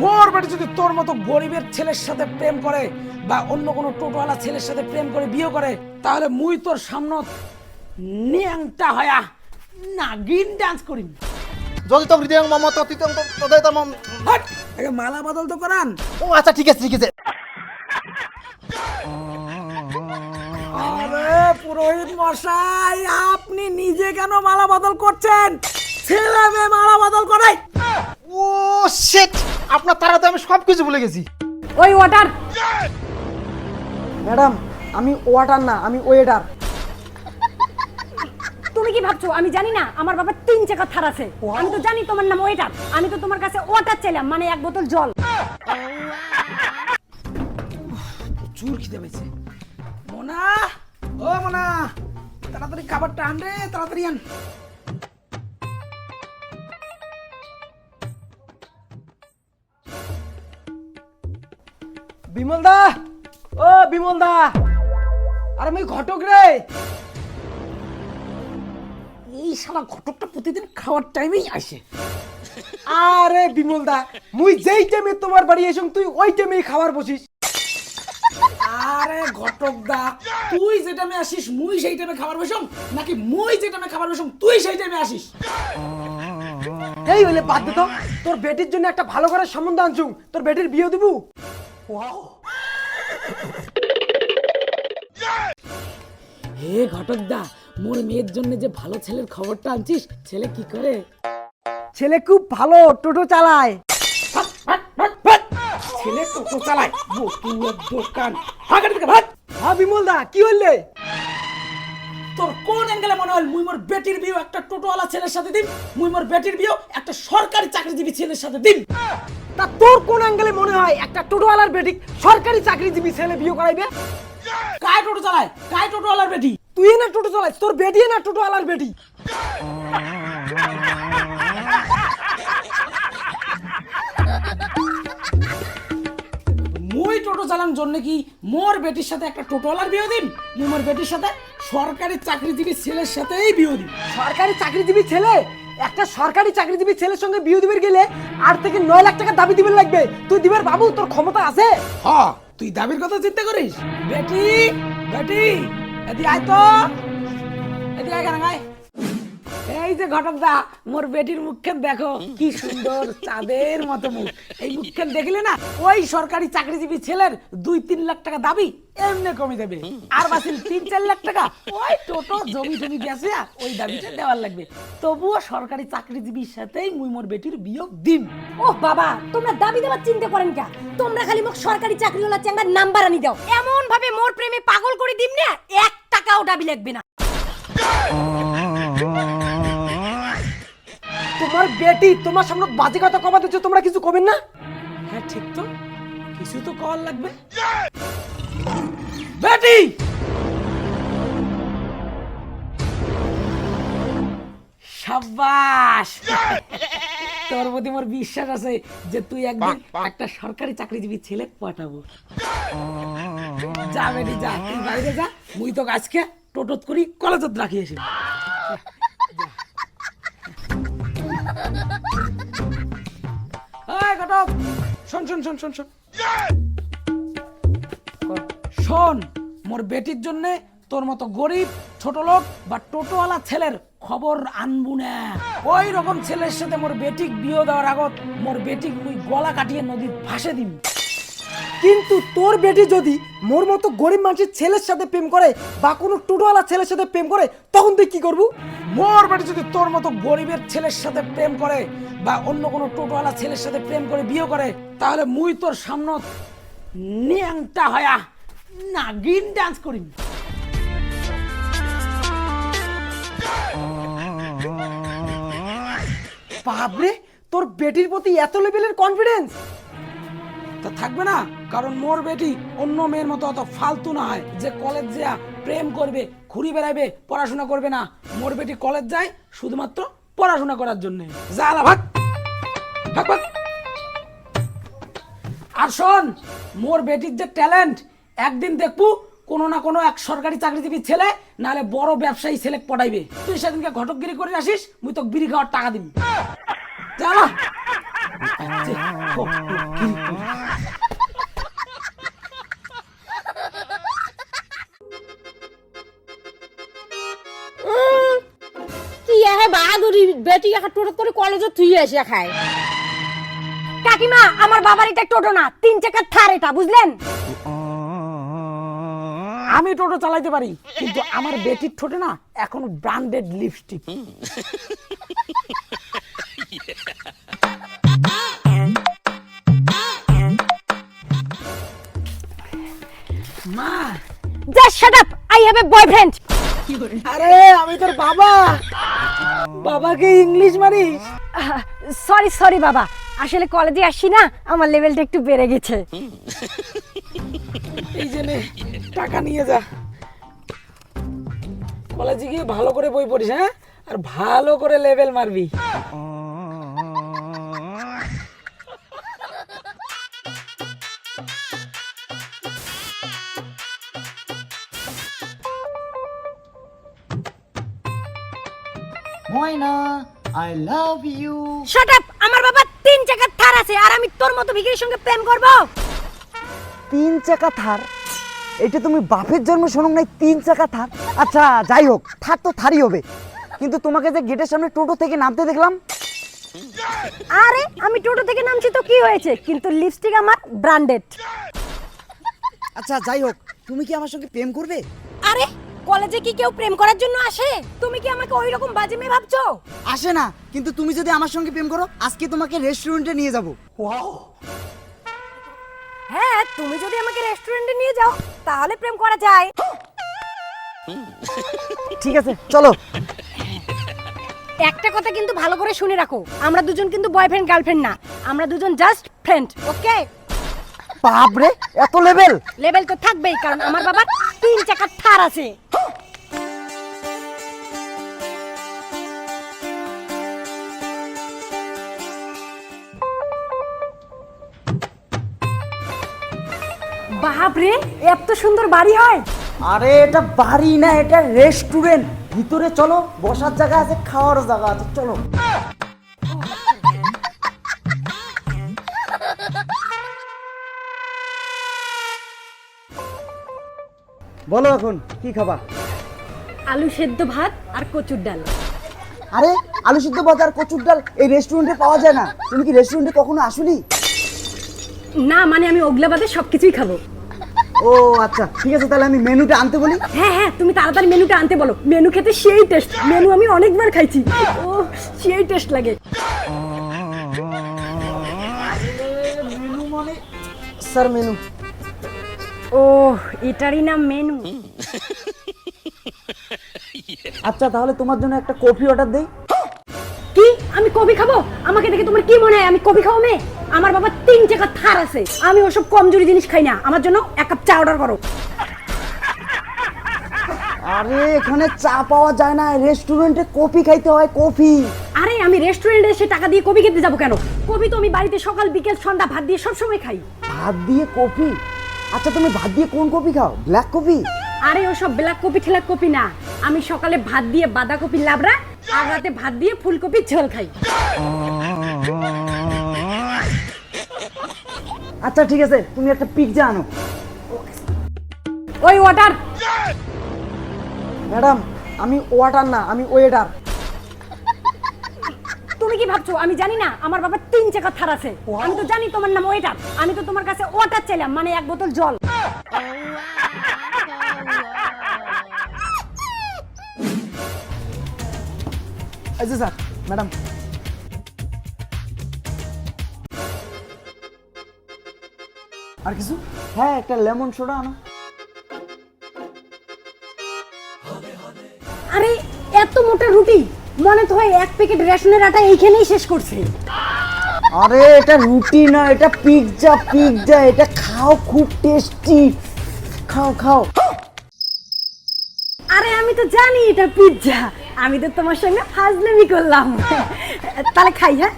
মোর বেটি যদি তোর মতো গরিবের ছেলের সাথে প্রেম করে বা অন্য কোনো টোটোওয়ালা ছেলের সাথে প্রেম করে বিয়ে করে তাহলে মুই তোর সামনত ন্যাংটা হয়া নাগিন ডান্স করিম। যদি তো হৃদয় মম ততিতং তদয় তম হাট! আগে মালা বদল তো করান। ও আচ্ছা ঠিক আছে ঠিক আছে। আরে পুরোহিত মশাই আপনি নিজে কেন মালা বদল করছেন? ছেলে মেয়ে মালা বদল করে। ও শিট আপনার তারা তো আমি সব কিছু ভুলে গেছি। ওই ওয়াটার ম্যাডাম আমি ওয়াটার না আমি ওয়েটার তুমি কি ভাবছ? আমি জানি না আমার বাবা তিন চাকা থার আছে। আমি তো জানি তোমার নাম ওয়েটার আমি তো তোমার কাছে ওয়াটার চাইলাম মানে এক বোতল জল। প্রচুর খিদে পেয়েছে। মোনা! ও মোনা! তাড়াতাড়ি খাবারটা আন রে তাড়াতাড়ি আন। বিমল দা ও বিমল দা আরে আমি ঘটক রে! এই শালা ঘটকটা প্রতিদিন খাওয়ার টাইমেই আসে। আরে বিমল দা মুই যেই টাইমে তোমার বাড়ি এসম তুই ওই টাইমেই খাবার বসিস। আরে ঘটক দা তুই যে টাইমে আসিস, মুই সেই টাইমে খাবার বসম? নাকি মুই যে টাইমে খাবার বসম, তুই সেই টাইমে আসিস? এই হইলে বাদ দে তো। তোর বেটির জন্য একটা ভালো করে সম্বন্ধ আনছুম। তোর বেটির বিয়ে দিবু। হে ঘটক দা মোর মেয়ের জন্য যে ভালো ছেলের খবরটা আনছিস ছেলে কি করে? ছেলে খুব ভালো টোটো চালায়। ছেলে টোটো চালায় বকুয়ের দোকান। হ্যাঁ বিমল দা কি হইলে? তোর কোন অ্যাঙ্গেলে মনে হয় মুই মোর বেটির বিয়ে একটা টোটোওয়ালা ছেলের সাথে দিন মুই মোর বেটির বিয়ে একটা সরকারি চাকরিজীবী ছেলের সাথে দিন তা তোর কোন অ্যাঙ্গেলে মনে হয় একটা টোটোওয়ালার বেটি সরকারি চাকরিজীবী ছেলে বিয়ে করাইবে? কায় টোটো চালায়? কায় টোটোওয়ালার বেটি? তুই না টোটো চালাইস তোর বেটি না টোটোওয়ালার বেটি? মুই টোটো চালান জন্য কি মোর বেটির সাথে একটা টোটোওয়ালার বিয়ে দিন মোর বেটির সাথে সরকারি চাকরিজীবী ছেলের সাথেই বিয়ে দিন সরকারি চাকরিজীবী ছেলে? একটা সরকারি চাকরিজীবী ছেলের সঙ্গে বিয়ে দিবে গেলে আট থেকে নয় লাখ টাকা দাবি দিবে লাগবে। তুই দিবের বাবু তোর ক্ষমতা আছে? হ তুই দাবির কথা চিন্তা করিস। বেটি বেটি এদি আয় তো। এদি আয় কেন আয়। এই যে ঘটক দা মোর বেটির মুখখান দেখো কি সুন্দর চাঁদের মতো মুখ। এই মুখখান দেখলে না ওই সরকারি চাকরিজীবী ছেলের দুই তিন লাখ টাকা দাবি এমনি কমে যাবে। আর বাসিল তিন চার লাখ টাকা ওই টোটো জমি টমি বেচে ওই দাবিটা দেওয়ার লাগবে। তবুও সরকারি চাকরিজীবীর সাথেই মুই মোর বেটির বিয়োগ দিম। ও বাবা তোমরা দাবি দেওয়ার চিন্তা করেন কে? তোমরা খালি মুখ সরকারি চাকরিওয়ালা চ্যাঙ্গার নাম্বার আনি দাও। এমন ভাবে মোর প্রেমে পাগল করে দিম না এক টাকাও দাবি লাগবে না। তোমার বেটি তোমার সামনে বাজে কথা কবা দিচ্ছে তোমরা কিছু কবেন না? হ্যাঁ ঠিক তো। কিছু তো কল লাগবে। বেটি! সাবাস তোর প্রতি মোর বিশ্বাস আছে যে তুই একদিন একটা সরকারি চাকরিজীবী ছেলে পাঠাবো। যা বেটি যা তুই বাইরে যা মুই তো আজকে টোটোত করি কলেজত রাখি এসে এই শোন শোন শোন শোন শোন। শোন, মোর বেটির জন্য তোর মতো গরিব, ছোট লোক বা টোটোওয়ালা ছেলের খবর আনবু না। ওই রকম ছেলের সাথে মোর বেটিক বিয়ে দেওয়ার আগত মোর বেটিক মুই গলা কাটিয়ে নদীর ভাসে দিম। কিন্তু তোর বেটি যদি মোর মতো গরিব মানুষের ছেলের সাথে প্রেম করে বা কোনো টোটোওয়ালা ছেলের সাথে প্রেম করে, তখন তুই কি করবু? মোর বেটি যদি তোর মতো গরিবের ছেলের সাথে প্রেম করে বা অন্য কোনো টোটোওয়ালা ছেলের সাথে প্রেম করে বিয়ে করে, তাহলে মুই তোর সামনত ন্যাংটা হয়া নাগিন ডান্স করিম। বাপরে, তোর বেটির প্রতি এত লেভেলের কনফিডেন্স তা থাকবে না, কারণ মোর বেটি অন্য মেয়ের মতো অত ফালতু না হয় যে কলেজ যা প্রেম করবে ঘুরি বেড়াবে পড়াশোনা করবে না। মোর বেটি কলেজ যায় শুধুমাত্র পড়াশোনা করার জন্য। ভাগ। ভাগ ভাগ। আর শোন মোর বেটির যে ট্যালেন্ট একদিন দেখব কোনো না কোনো এক সরকারি চাকরিজীবী ছেলে নাহলে বড় ব্যবসায়ী ছেলে পটাইবে। তুই সেদিনকে ঘটকগিরি করে আসিস মুই তো বিড়ি খাওয়ার টাকা দিবি। যা বাহাদুরি বেটি একা টোটো করে কলেজে থুই এসে খায়। কাকিমা আমার বাবার এটা টোটো না তিন চাকার থার এটা বুঝলেন? আমি টোটো চালাইতে পারি কিন্তু আমার বেটির ঠোঁটে না এখনও ব্র্যান্ডেড লিপস্টিক মা just shut up I have a boyfriend আরে আমি তোর বাবা। বাবাকে ইংলিশ মারিস? সরি সরি বাবা। আসলে কলেজে আসছি না আমার লেভেলটা একটু বেড়ে গেছে। এই জন্য টাকা নিয়ে যা। কলেজে গিয়ে ভালো করে বই পড়িস হ্যাঁ? আর ভালো করে লেভেল মারবি। ময়না I love you shut up আমার বাবা তিন চাকার থার আছে আর আমি তোর মতো ভিখারির সঙ্গে প্রেম করব। তিন চাকা থার? এটা তুমি বাপের জন্ম শোনো নাই তিন চাকা থার? আচ্ছা যাই হোক থার তো থারই হবে। কিন্তু তোমাকে যে গেটের সামনে টোটো থেকে নামতে দেখলাম। আরে আমি টোটো থেকে নামছি তো কি হয়েছে? কিন্তু লিপস্টিক আমার ব্র্যান্ডেড আচ্ছা যাই হোক তুমি কি আমার সঙ্গে প্রেম করবে? আরে কলেজে কি কেউ প্রেম করার জন্য আসে? তুমি কি আমাকে ওই রকম বাজে মেয়ে ভাবছ? আসে না কিন্তু তুমি যদি আমার সঙ্গে প্রেম করো আজকে তোমাকে রেস্টুরেন্টে নিয়ে যাব। ওয়াও হ্যাঁ তুমি যদি আমাকে রেস্টুরেন্টে নিয়ে যাও তাহলে প্রেম করা যায়। ঠিক আছে চলো। একটা কথা কিন্তু ভালো করে শুনে রাখো। আমরা দুজন কিন্তু বয়ফ্রেন্ড গার্লফ্রেন্ড না। আমরা দুজন জাস্ট ফ্রেন্ড ওকে বাপরে এত লেভেল লেভেল তো থাকবেই কারণ আমার বাবার তিন চাকার থার আছে। বাপরে এত সুন্দর বাড়ি হয়। আরে এটা বাড়ি না এটা রেস্টুরেন্ট ভিতরে চলো বসার জায়গা আছে খাওয়ার জায়গা আছে চলো। বলো এখন কি খাবা? আলু সেদ্ধ ভাত আর কচুর ডাল। আরে আলু সিদ্ধ বাজার কচুর ডাল এই রেস্টুরেন্টে পাওয়া যায় না। তুমি কি রেস্টুরেন্টে কখনো আসুনি? না মানে আমি ওগলা ওগলাবাদে সবকিছুই খাব। ও আচ্ছা ঠিক আছে তাহলে আমি মেনুটা আনতে বলি। হ্যাঁ হ্যাঁ তুমি তাড়াতাড়ি মেনুটা আনতে বলো। মেনু খেতে সেই টেস্ট মেনু আমি অনেকবার খাইছি। ও সেই টেস্ট লাগে। স্যার মেনু ও এটারই নাম মেনু। আচ্ছা তাহলে তোমার জন্য একটা কফি অর্ডার দেই। কি? আমি কবি খাব? আমাকে দেখে তোমার কি মনে হয়? আমি কবি খাব মেয়ে? আমার বাবা তিন চাকা থার আছে। আমি ওসব কমজোরি জিনিস খাই না। আমার জন্য এক কাপ চা অর্ডার করো। আরে এখানে চা পাওয়া যায় না। রেস্টুরেন্টে কফি খাইতে হয় কফি। আরে আমি রেস্টুরেন্টে এসে টাকা দিয়ে কবি খেতে যাব কেন? কবি তো আমি বাড়িতে সকাল বিকেল সন্ধ্যা ভাত দিয়ে সবসময় খাই। ভাত দিয়ে কফি? আচ্ছা তুমি ভাত দিয়ে কোন কপি খাও? Black coffee? আরে ওসব ব্ল্যাক কপি ঠেলাক কপি না। আমি সকালে ভাত দিয়ে বাঁধাকপি লাবড়া আর রাতে ভাত দিয়ে ফুলকপির ঝোল খাই। আচ্ছা ঠিক আছে তুমি একটা পিৎজা আনো। ওই ওয়াটার ম্যাডাম আমি ওয়াটার না আমি ওয়েটার তুমি কি ভাবছ? আমি জানি না। আমার বাবার তিন চাকা থার আছে। আমি তো জানি তোমার নাম ওয়েটার। আমি তো তোমার কাছে ওয়াটার চাইলাম মানে এক বোতল জল। Sir madam. আর কিছু? হ্যাঁ একটা লেমন সোডা আনো। আরে এত মোটা রুটি। মনে তো হয় এক প্যাকেট রেশনের আটা এইখানেই শেষ করছে। আরে এটা রুটি না এটা পিৎজা পিৎজা এটা খাও খুব টেস্টি খাও খাও। আরে আমি তো জানি এটা পিৎজা আমি তো তোমার সঙ্গে ফাজলামি করলাম। তাহলে খাই হ্যাঁ?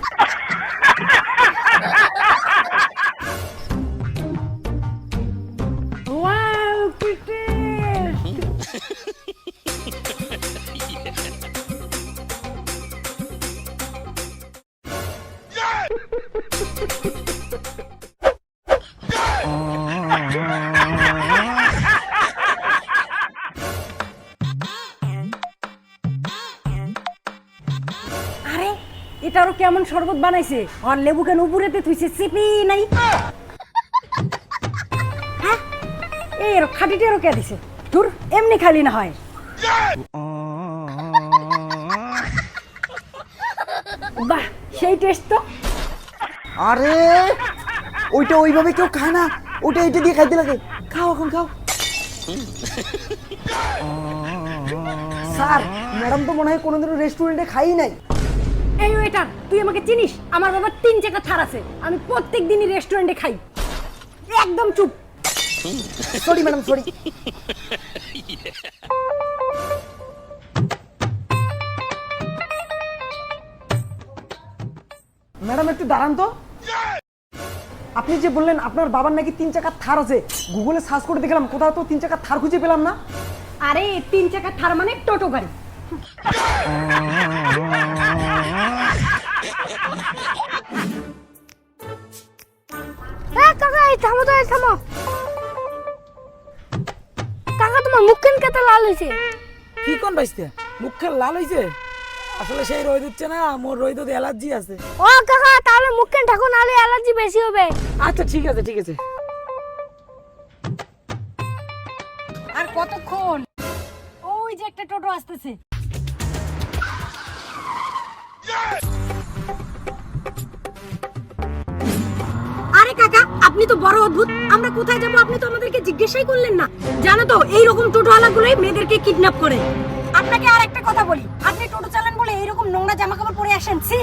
কেমন শরবত বানাইছে? আর লেবু কেন উপরেতে থুইছে? চিপি নাই। হ্যাঁ? এই এর খাটিটি আরও কে দিছে? তোর এমনি খালি না হয়। বাহ সেই টেস্ট তো। আরে ওইটা ওইভাবে কেউ খায় না। ওইটা এইটা দিয়ে খাইতে লাগে। খাও এখন খাও। স্যার ম্যাডাম তো মনে হয় কোনোদিনও রেস্টুরেন্টে খাই নাই। এই ওয়েটার তুই আমাকে চিনিস? আমার বাবার তিন চাকা থার আছে। আমি প্রত্যেক দিনই রেস্টুরেন্টে খাই। একদম চুপ। সরি ম্যাডাম সরি ম্যাডাম একটু দাঁড়ান তো। আপনি যে বললেন আপনার বাবার নাকি তিন চাকার থার আছে গুগলে সার্চ করে দেখলাম কোথাও তো তিন চাকার থার খুঁজে পেলাম না। আরে তিন চাকার থার মানে টোটো গাড়ি। কাকা এই থামো তো এই থামো। কাকা তোমার মুখ কেন কেটে লাল হয়েছে। কি কোন বাইসতে? মুখের লাল হইছে আসলে সেই রোদ উঠছে না মোর রোদ অ্যালার্জি আছে। ও কাকা তাহলে মুখ কেন ঠাকুর নাহলে অ্যালার্জি বেশি হবে। আচ্ছা ঠিক আছে ঠিক আছে। আর কতক্ষণ? ওই যে একটা টোটো আসতেছে। আরে কাকা আপনি তো বড় অদ্ভুত। আমরা কোথায় যাব? আপনি তো আমাদেরকে জিজ্ঞাসাই করলেন না। জানো তো এই রকম টোটোওয়ালাগুলোই মেয়েদেরকে কিডন্যাপ করে। আপনাকে আর একটা কথা বলি। আপনি টোটো চালান বলে এইরকম নোংরা জামা কাপড় পরে আসেন সি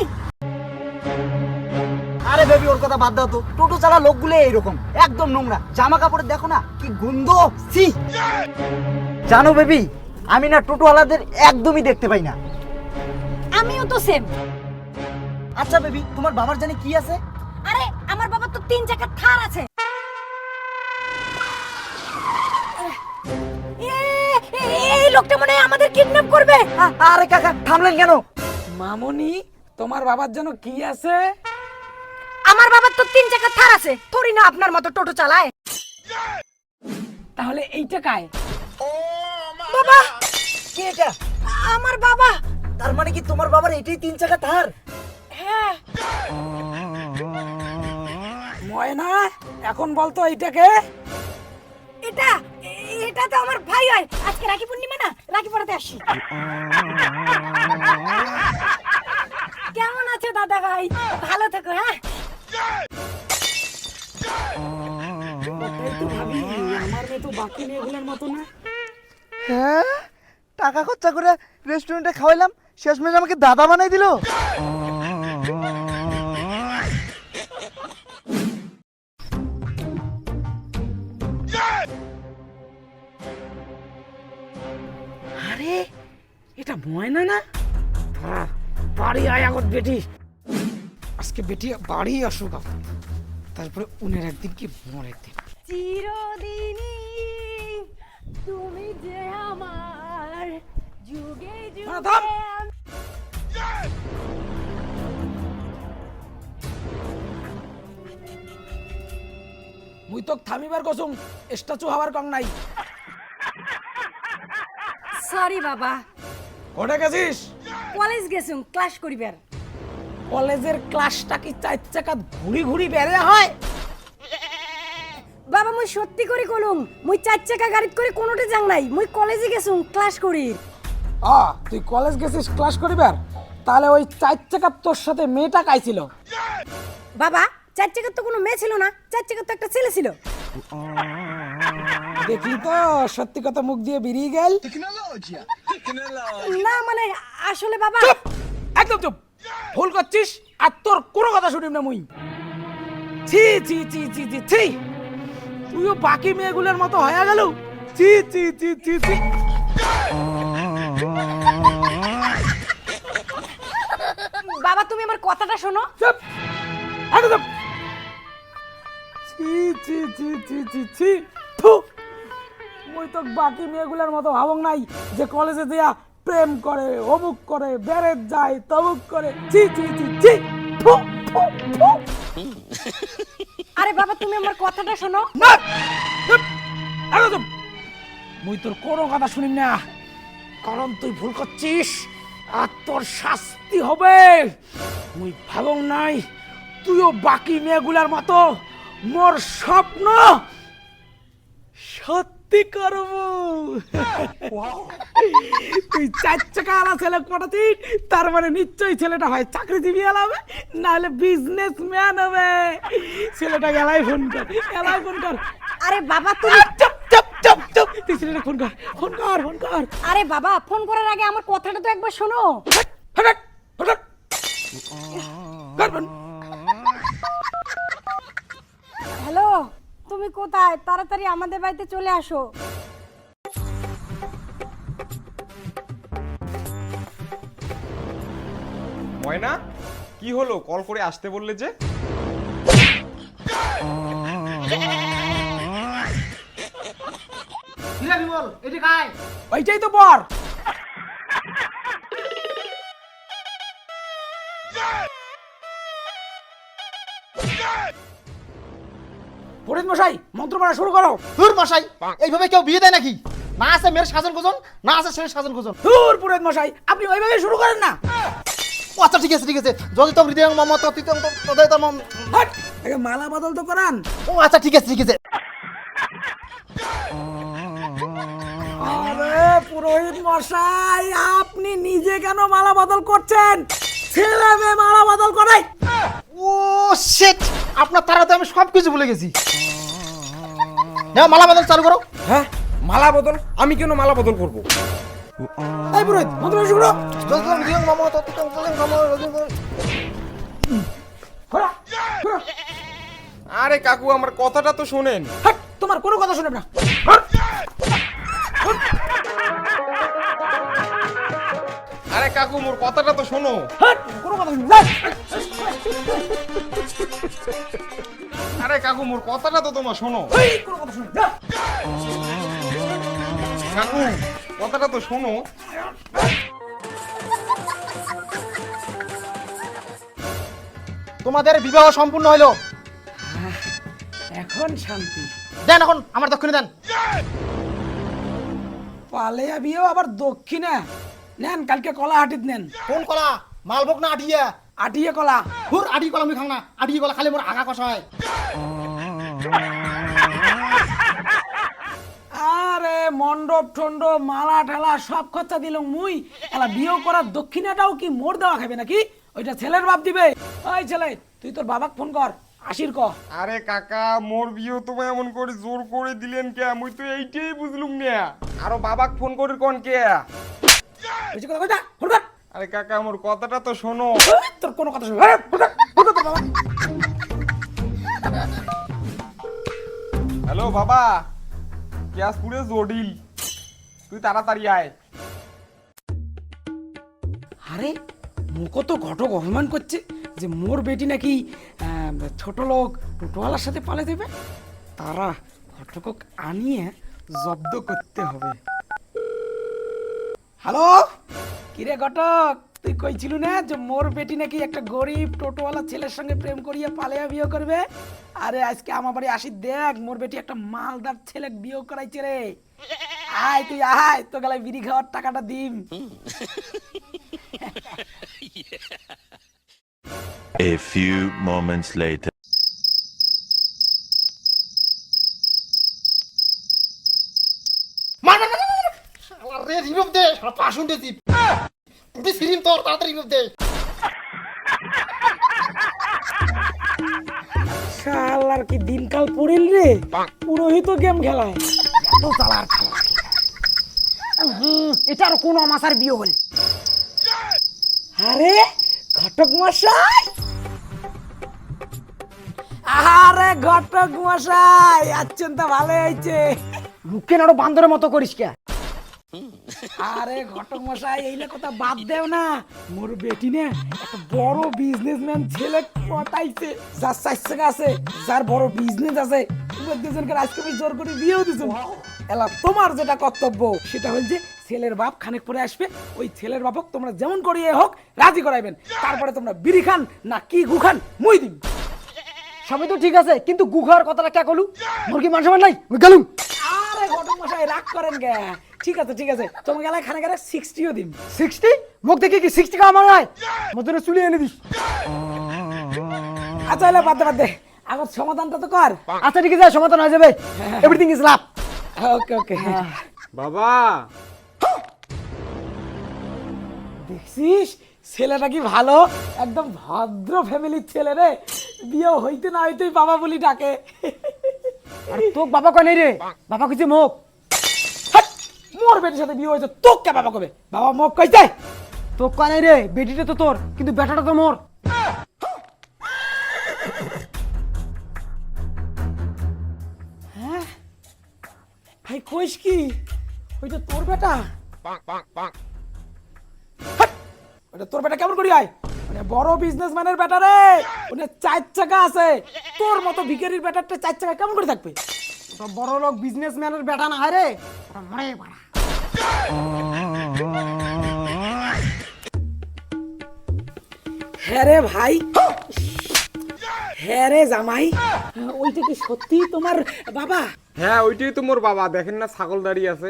আরে বেবি ওর কথা বাদ দাও তো। টোটো চালা লোকগুলো এইরকম। একদম নোংরা। জামা কাপড়ে দেখো না কি গন্ধ সি জানো বেবি আমি না টোটোওয়ালাদের একদমই দেখতে পাই না। আমিও তো সেম আচ্ছা বেবি তোমার বাবার জানি কি আছে? আরে আমার বাবার তো তিন চাকার থার আছে। এই লোকটা মনে হয় আমাদের কিডন্যাপ করবে। আরে কাকা থামলেন কেন? মামনি তোমার বাবার জন্য কি আছে? আমার বাবার তো তিন চাকার থার আছে। তোরই না আপনার মতো টোটো চালায়। তাহলে এইটা কায়? বাবা! কি এটা? আমার বাবা! তার মানে কি তোমার বাবার এটাই তিন চাকা থার হ্যাঁ। ময়না এখন বলতো এইটাকে? এটা এটা তো আমার ভাই হয়। আজকে রাখি পূর্ণিমা না? রাখি পড়াতে আসি কেমন আছে দাদা ভাই? ভালো থেকো হ্যাঁ? বাকি মেয়েগুলোর মতো না। হ্যাঁ? টাকা খরচা করে রেস্টুরেন্টে খাওয়াইলাম। শেষমেশ আমাকে দাদা বানাই দিল? আরে এটা ময়না না? বাড়ি আয় আগত বেটি। আজকে বেটি বাড়ি আসুক। তারপরে উনের একদিন কি মোর একদিন চিরদিনই তুমি যে আমার যুগে যুগে মুই তো থামিবার কসম স্ট্যাচু হওয়ার কম নাই। সরি বাবা। কোটে গেছিস? কলেজ গেছুম ক্লাস করিবার। কলেজের ক্লাসটা কি চার চাকা ঘুরি ঘুরি বেড়ে হয়? বাবা মুই সত্যি করে কলুম মুই চার চাকা গাড়িত করে কোনোটা যাং নাই। মুই কলেজে গেছুম ক্লাস করি আ তুই কলেজ গেছিস ক্লাস করিবার? তাহলে ওই চার চাকা তোর সাথে মেয়েটা কাইছিল। বাবা চার চাকার তো কোনো মেয়ে ছিল না চার চাকার তো একটা ছেলে ছিল। দেখলি তো সত্যি কথা মুখ দিয়ে বেরিয়ে গেল। না মানে আসলে বাবা একদম চুপ! ভুল করছিস আর তোর কোনো কথা শুনিম না মুই। ছি ছি ছি ছি ছি ছি। তুইও বাকি মেয়েগুলোর মতো হয়ে গেল। ছি ছি ছি ছি ছি। বাবা তুমি আমার কথাটা শোনো। চুপ! একদম ছি ছি ছি ছি ছি ছি। থু। মুই তো বাকি মেয়েগুলোর মতো ভাবং নাই যে কলেজে দিয়া প্রেম করে অমুক করে বেড়ে যায় তমুক করে। ছি ছি ছি ছি। থু থু থু। আরে বাবা তুমি আমার কথাটা শোনো। না একদম চুপ। মুই তোর কোনো কথা শুনি না। কারণ তুই ভুল করছিস আর তোর শাস্তি হবে। মুই ভাবং নাই তুইও বাকি মেয়েগুলার মতো মোর স্বপ্ন? সত্যি করব। তুই চার চাকা আলা ছেলে পটাতিস তার মানে নিশ্চয়ই ছেলেটা হয় চাকরিজীবী আলা হবে নাহলে বিজনেস ম্যান হবে। ছেলেটা গেলাই ফোন কর গেলাই ফোন কর। আরে বাবা তুমি চুপ চুপ চুপ চুপ। তুই ছেলেটা ফোন কর ফোন কর ফোন কর। আরে বাবা ফোন করার আগে আমার কথাটা তো একবার শোনো। হঠাৎ হঠাৎ কর ফোন। হ্যালো তুমি কোথায়? তাড়াতাড়ি আমাদের বাড়িতে চলে আসো। ময়না কি হলো? কল করে আসতে বললে যে। ওইটাই তো পর মশাই মন্ত্র পড়া শুরু করো। মশাই এইভাবে কেউ বিয়ে দেয় নাকি? না আছে মেয়ের সাজন গোজন না আছে ছেলের সাজন গোজন পুরোহিত মশাই আপনি ওইভাবে শুরু করেন না। ও আচ্ছা ঠিক আছে ঠিক আছে। যদি তো হৃদয় মম তো তিতং তো তদয় তো হট! আগে মালা বদল তো করান। ও আচ্ছা ঠিক আছে ঠিক আছে। আরে পুরোহিত মশাই আপনি নিজে কেন মালা বদল করছেন? ছেলে মেয়ে মালা বদল করাই ও শিট আপনার তারাতে আমি সব কিছু ভুলে গেছি। নাও মালা বদল চালু করো। হ্যাঁ? মালা বদল? আমি কেন মালা বদল করব? এই পুরোহিত মন্ত্র তো হৃদয় মম তো তিতং তদয় মম ঘোরা, ঘোরা। আরে কাকু আমার কথাটা তো শোনেন! তোমার কোনো কথা শুনে না। আরে কাকু মোর কথাটা তো শোনো। কোনো কথা শুনে আরে কাকু মোর কথাটা তো তোমার শোনো। কোনো কথা শুনে না। কাকু কথাটা তো শোনো। তোমাদের বিবাহ সম্পূর্ণ হলো এখন শান্তি। দেন এখন আমার দক্ষিণে দেন। পালেয়া বিয়েও আবার দক্ষিণে? নেন কালকে কলা হাটিত নেন। কোন কলা? মালভোগ না আটিয়া? আটিয়ে কলা। হুর আটি কলা আমি খাং না। আটি কলা খালি মোর আগা কষা হয়। আরে মণ্ডপ টন্ডপ মালা ঠালা সব খরচা দিল মুই। এলা বিয়ে করার দক্ষিণাটাও কি মোর দেওয়া খাবে নাকি? ওইটা ছেলের বাপ দিবে। ওই ছেলে তুই তোর বাবাক ফোন কর আশির ক। আরে কাকা মোর বিয়ে তোমায় এমন করে জোর করে দিলেন কে? আমি তো এইটাই বুঝলুম না। আরও বাবাক ফোন করে কোন কে? বেশি কথা কইতা ফোন আরে কাকা মোর কথাটা তো শোনো। তোর কোনো কথা বাবা। হ্যালো বাবা গ্যাস পুরে জটিল। তুই তাড়াতাড়ি আয়। আরে মুখো তো ঘটক অভিমান করছে যে মোর বেটি নাকি ছোট লোক টোটোওয়ালার সাথে পালে দেবে তারা ঘটকক আনিয়ে জব্দ করতে হবে। হ্যালো? কিরে ঘটক, তুই কইছিল না যে মোর বেটি নাকি একটা গরিব টোটোওয়ালা ছেলের সঙ্গে প্রেম করিয়ে পালিয়ে বিয়ে করবে? আরে আজকে আমার বাড়ি আসি দেখ, মোর বেটি একটা মালদার ছেলে বিয়ে করাইছে রে। আয় তুই, আয় তো গেলে বিড়ি খাওয়ার টাকাটা দিম। A few moments later. মার মার মার, মার, মার। শালা রে রিমুভ সিরিম তোর তাড়াতাড়ি দে। শালার কি দিনকাল পড়িল রে? পুরোহিত গেম খেলায়। খেলা। হুম, এটার কোন আমাসার বিয়ে হল? আরে ঘটক মশাই! আরে ঘটক মশাই আছেন তো ভালো হয়েছে। মুখে আরও বান্দরের মতো করিস কে? আরে ঘটক মশাই এই না কথা বাদ দেও না। মোর বেটি না একটা বড় বিজনেসম্যান ছেলে পটাইছে যার চার আছে যার বড় বিজনেস আছে। তোমার দুজনকে আজকে আমি জোর করে বিয়েও দিছো এলা তোমার যেটা কর্তব্য সেটা হল যে ছেলের বাপ খানিক পরে আসবে ওই ছেলের বাপক তোমরা যেমন করিয়ে হোক রাজি করাইবেন। তারপরে তোমরা বিড়ি খান না কি গু খান মুই দিন সবই তো ঠিক আছে কিন্তু গুহার কথাটা কে কলু? মুরগি মাংস নাই? গেলুম। আরে ঘটক মশাই রাগ করেন গে। ঠিক আছে ঠিক আছে। তোমাকে এলাকায় খানা গেলে সিক্সটিও দিন সিক্সটি মুখ দেখি কি সিক্সটি কামা নয় মধ্যে চুলি এনে দিস। আচ্ছা এলে বাদ দে বাদ দে। আমার সমাধানটা তো কর। আচ্ছা ঠিক আছে সমাধান হয়ে যাবে। Everything is love okay okay. বাবা। দেখছিস ছেলেটা কি ভালো? একদম ভদ্র ফ্যামিলির ছেলে রে। বিয়ে হইতে না হইতেই বাবা বলি ডাকে। আর তোক বাবা কয় নাই রে? বাবা কইছে মুখ! মোর বেটির সাথে বিয়ে হয়েছে তোকে কে বাবা কবে? বাবা মুখ কইছে তোক কয় নাই রে বেটিটা তো তোর কিন্তু বেটাটা তো মোর। ভাই কইস কি? ওইটা তোর বেটা? ওটা তোর বেটা কেমন করি হয় মানে বড় বিজনেসম্যানের বেটা রে! ওনে চার চাকা আছে। তোর মতো ভিখারির বেটারটা চার চাকা কেমন করে থাকবে? বড় লোক বিজনেসম্যানের বেটা না হয় রে। মরে বাড়া হ্যাঁ রে ভাই। হ্যাঁ রে জামাই। ওইটা কি সত্যি তোমার বাবা? হ্যাঁ ওইটাই তো মোর বাবা। দেখেন না ছাগল দাঁড়িয়ে আছে।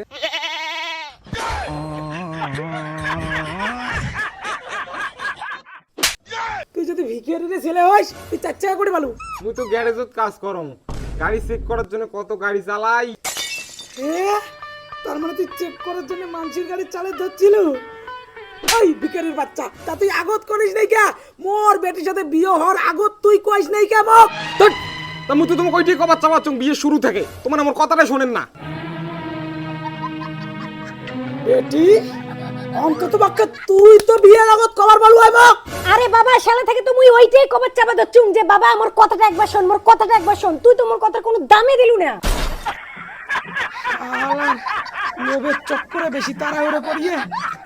তুই যদি ভিখারির ছেলে হইস তুই চার চাকা করে পালু মুই তো গ্যারেজত কাজ করম। গাড়ি চেক করার জন্য কত গাড়ি চালাই? এ তার মানে তুই চেক করার জন্য মানুষের গাড়ি চালে ধরছিল? ওই ভিখারির বাচ্চা তা তুই আগত করিস নাই কে? মোর বেটির সাথে বিয়ে হওয়ার আগত তুই কইস নাই কে মোক? তা মুই তো তোমাকে ওইটাই কবার বিয়ে শুরু থেকে। তোমার আমার কথাটা শোনেন না। বেটি অন্তত তুই তো বিয়ের আগত কবার বলু হয় মোক। আরে বাবা শালা থেকে তো মুই ওইটাই কবার চাপা দচ্ছুম যে বাবা আমার কথাটা একবার শোন মোর কথাটা একবার শোন। তুই তো মোর কথার কোনো দামে দিলু না। লোভের চক্করে বেশি তাড়াহুড়ো করিয়ে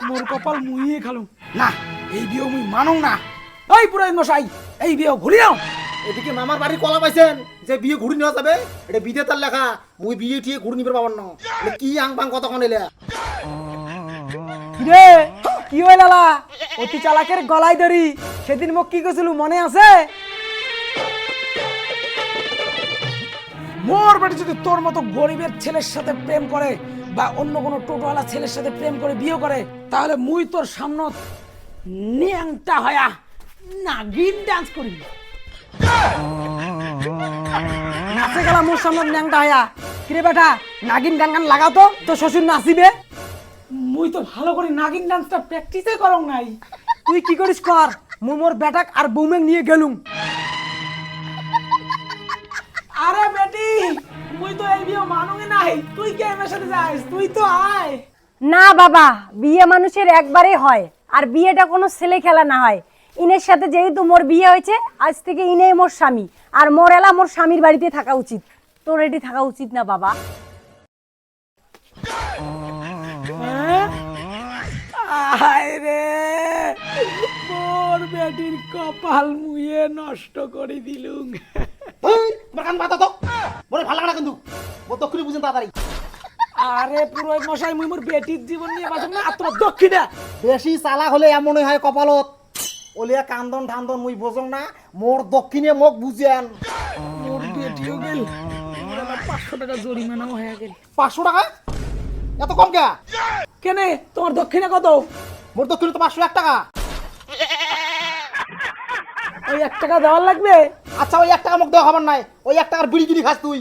মোর কপাল মুইয়ে খালুম। না এই বিয়ে মুই মানুং না। পুরাই মশাই এই বিয়ে এদিকে মামার বাড়ি কলা পাইছেন যে বিয়ে ঘুরি নেওয়া যাবে এটা বিদে তার লেখা মুই বিয়ে ঠিয়ে ঘুরি নিবে পাবার না কি আং বাং কতক্ষণ এলে? রে কি হই লালা অতি চালাকের গলায় ধরি সেদিন মোক কি কইছিল মনে আছে? মোর বেটি যদি তোর মতো গরিবের ছেলের সাথে প্রেম করে বা অন্য কোনো টোটোওয়ালা ছেলের সাথে প্রেম করে বিয়ে করে, তাহলে মুই তোর সামনে ন্যাংটা হয়া নাগিন ডান্স করি নাচে গেলা মোর সামনে ন্যাংটা হয়া। কিরে বেটা, নাগিন গান গান লাগাও তো শ্বশুর নাচিবে? মুই তো ভালো করে নাগিন ডান্সটা প্র্যাকটিসে করং নাই। তুই কি করিস কর, মুই মোর বেটাক আর বৌমেক নিয়ে গেলুম। তো এই বিয়ে মানুঙে নাই। তুই কে আমার সাথে যাস? তুই তো আয়। না বাবা বিয়ে মানুষের একবারে হয়। আর বিয়েটা কোনো ছেলে খেলা না হয়। ইনের সাথে যেহেতু মোর বিয়ে হয়েছে আজ থেকে ইনেই মোর স্বামী। আর মোর এলা মোর স্বামীর বাড়িতে থাকা উচিত। তোর এটি থাকা উচিত না বাবা? আয় রে। মোর বেটির কপাল মুয়ে নষ্ট করে দিলুম। তোমার কান বাতা তো। ভালো লাগে না কিন্তু। ও দক্ষিণে বুঝেন তাড়াতাড়ি। আরে পুরোহিত মশাই মুই মোর বেটির জীবন নিয়ে বাঁচব না আর তোমার দক্ষিণা। বেশি চালা হলে এমনই হয় কপালত। ওলিয়া কান্দন ঠান্দন মুই বোঝং না মোর দক্ষিণে মোক বুঝেন। মোর বেটিও গেল। পাঁচশো টাকা জরিমানাও হয়ে গেল। পাঁচশো টাকা? এত কম কে? কেনে? তোমার দক্ষিণা কত? মোর দক্ষিণে তো পাঁচশো এক টাকা। ওই এক টাকা দেওয়ার লাগবে? আচ্ছা ওই এক টাকা মুখ দেওয়া খাবার নাই। ওই এক টাকার বিড়ি কিনি খাস তুই।